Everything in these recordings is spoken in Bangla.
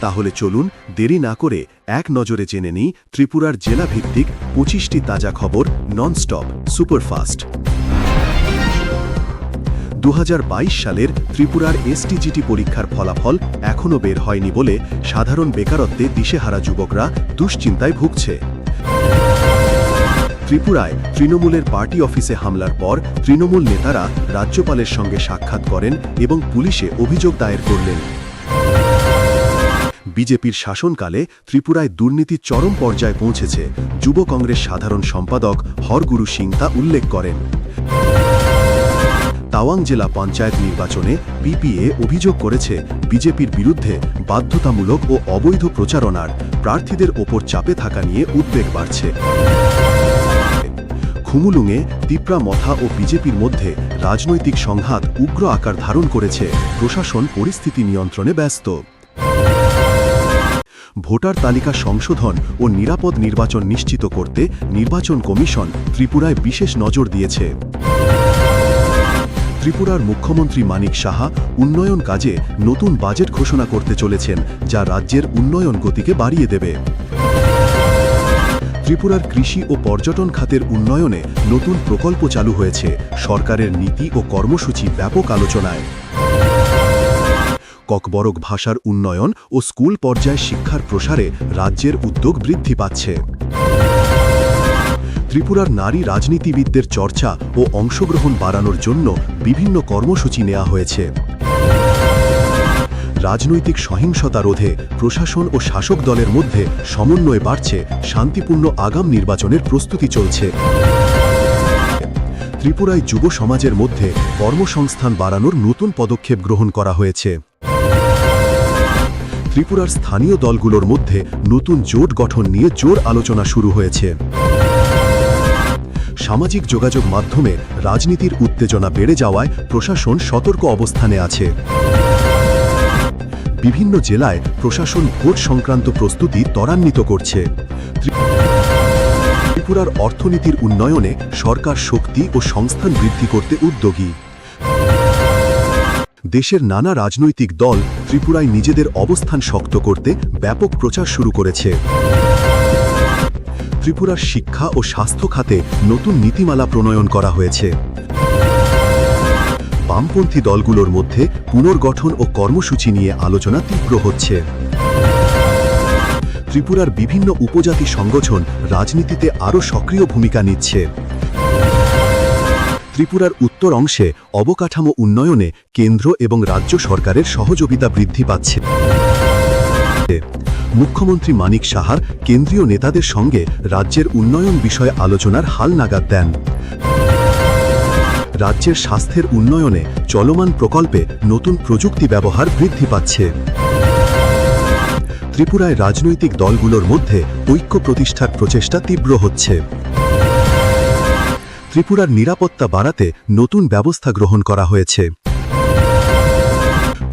তাহলে চলুন দেরি না করে এক নজরে জেনে নিই ত্রিপুরার জেলাভিত্তিক পঁচিশটি তাজা খবর ননস্টপ, সুপারফাস্ট। দু হাজার বাইশ সালের ত্রিপুরার এসটিজিটি পরীক্ষার ফলাফল এখনও বের হয়নি বলে সাধারণ বেকারত্বে দিশেহারা যুবকরা দুশ্চিন্তায় ভুগছে। ত্রিপুরায় তৃণমূলের পার্টি অফিসে হামলার পর তৃণমূল নেতারা রাজ্যপালের সঙ্গে সাক্ষাৎ করেন এবং পুলিশে অভিযোগ দায়ের করলেন। বিজেপির শাসনকালে ত্রিপুরায় দুর্নীতি চরম পর্যায়ে পৌঁছেছে, যুব কংগ্রেস সাধারণ সম্পাদক হরগুরু সিং তা উল্লেখ করেন। তাওয়াং জেলা পঞ্চায়েত নির্বাচনে পিপিএ অভিযোগ করেছে, বিজেপির বিরুদ্ধে বাধ্যতামূলক ও অবৈধ প্রচারণার প্রার্থীদের ওপর চাপে থাকা নিয়ে উদ্বেগ বাড়ছে। খুমুলুঙে তিপ্রা মথা ও বিজেপির মধ্যে রাজনৈতিক সংঘাত উগ্র আকার ধারণ করেছে, প্রশাসন পরিস্থিতি নিয়ন্ত্রণে ব্যস্ত। ভোটার তালিকা সংশোধন ও নিরাপদ নির্বাচন নিশ্চিত করতে নির্বাচন কমিশন ত্রিপুরায় বিশেষ নজর দিয়েছে। ত্রিপুরার মুখ্যমন্ত্রী মানিক সাহা উন্নয়ন কাজে নতুন বাজেট ঘোষণা করতে চলেছেন, যা রাজ্যের উন্নয়ন গতিকে বাড়িয়ে দেবে। ত্রিপুরার কৃষি ও পর্যটন খাতের উন্নয়নে নতুন প্রকল্প চালু হয়েছে, সরকারের নীতি ও কর্মসূচি ব্যাপক আলোচনায়। ককবরক ভাষার উন্নয়ন ও স্কুল পর্যায়ে শিক্ষার প্রসারে রাজ্যের উদ্যোগ বৃদ্ধি পাচ্ছে। ত্রিপুরার নারী রাজনীতিবিদদের চর্চা ও অংশগ্রহণ বাড়ানোর জন্য বিভিন্ন কর্মসূচি নেওয়া হয়েছে। রাজনৈতিক সহিংসতা রোধে প্রশাসন ও শাসক দলের মধ্যে সমন্বয় বাড়ছে, শান্তিপূর্ণ আগাম নির্বাচনের প্রস্তুতি চলছে। ত্রিপুরায় যুব সমাজের মধ্যে কর্মসংস্থান বাড়ানোর নতুন পদক্ষেপ গ্রহণ করা হয়েছে। ত্রিপুরার স্থানীয় দলগুলোর মধ্যে নতুন জোট গঠন নিয়ে জোর আলোচনা শুরু হয়েছে। সামাজিক যোগাযোগ মাধ্যমে রাজনীতির উত্তেজনা বেড়ে যাওয়ায় প্রশাসন সতর্ক অবস্থানে আছে। বিভিন্ন জেলায় প্রশাসন ভোট সংক্রান্ত প্রস্তুতি ত্বরান্বিত করছে। ত্রিপুরার অর্থনীতির উন্নয়নে সরকার শক্তি ও সংস্থান বৃদ্ধি করতে উদ্যোগী। দেশের নানা রাজনৈতিক দল ত্রিপুরায় নিজেদের অবস্থান শক্ত করতে ব্যাপক প্রচার শুরু করেছে। ত্রিপুরার শিক্ষা ও স্বাস্থ্য খাতে নতুন নীতিমালা প্রণয়ন করা হয়েছে। বামপন্থী দলগুলোর মধ্যে পুনর্গঠন ও কর্মসূচি নিয়ে আলোচনা তীব্র হচ্ছে। ত্রিপুরার বিভিন্ন উপজাতি সংগঠন রাজনীতিতে আরও সক্রিয় ভূমিকা নিচ্ছে। ত্রিপুরার উত্তর অংশে অবকাঠামো উন্নয়নে কেন্দ্র এবং রাজ্য সরকারের সহযোগিতা বৃদ্ধি পাচ্ছে। মুখ্যমন্ত্রী মানিক সাহার কেন্দ্রীয় নেতাদের সঙ্গে রাজ্যের উন্নয়ন বিষয়ে আলোচনার হাল নাগাদ দেন। রাজ্যের স্বাস্থ্যের উন্নয়নে চলমান প্রকল্পে নতুন প্রযুক্তি ব্যবহার বৃদ্ধি পাচ্ছে। ত্রিপুরায় রাজনৈতিক দলগুলোর মধ্যে ঐক্য প্রতিষ্ঠার প্রচেষ্টা তীব্র হচ্ছে। ত্রিপুরার নিরাপত্তা বাড়াতে নতুন ব্যবস্থা গ্রহণ করা হয়েছে।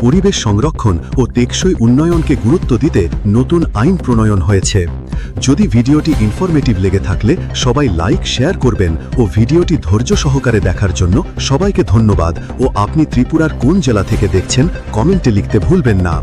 পরিবেশ সংরক্ষণ ও টেকসই উন্নয়নকে গুরুত্ব দিতে নতুন আইন প্রণয়ন হয়েছে। যদি ভিডিওটি ইনফরমেটিভ লেগে থাকলে সবাই লাইক শেয়ার করবেন ও ভিডিওটি ধৈর্য সহকারে দেখার জন্য সবাইকে ধন্যবাদ ও আপনি ত্রিপুরার কোন জেলা থেকে দেখছেন কমেন্টে লিখতে ভুলবেন না।